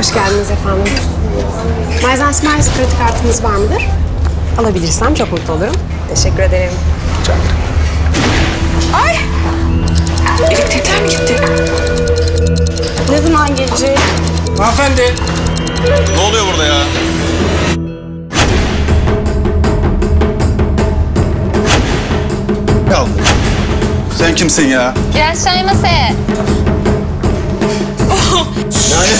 Hoş geldiniz efendim. Miles Miles kredi kartınız var mıdır? Alabilirsem çok mutlu olurum. Teşekkür ederim çıkacaktı. Ay! Elektrikler mi gitti? Ne zaman gelecek? Hanımefendi. Ne oluyor burada ya? Ya sen kimsin ya? Gel çay masaya. Yani...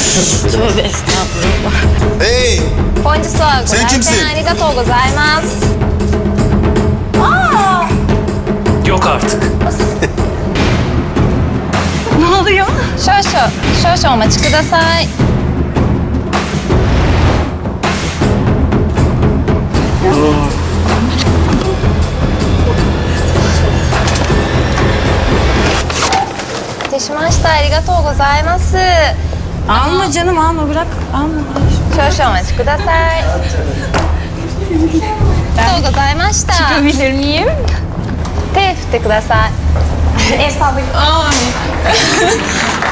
Tövbe estağfurullah. Hey! Konnichiwa. Sen kimsin? Konnichiwa. Arigatou gozaimasu. Yok artık. Ne oluyor? 少々、少々お待ちください。 お待たせしました。ありがとうございます。 Alma canım alma bırak. Alma. 少々お待ちください。ありがとうございました。 Bilir miyim? 手振ってください。 Ev sahibi.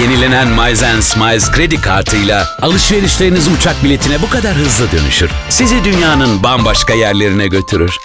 Yenilenen Miles Smiles kredi kartıyla alışverişleriniz uçak biletine bu kadar hızlı dönüşür. Sizi dünyanın bambaşka yerlerine götürür.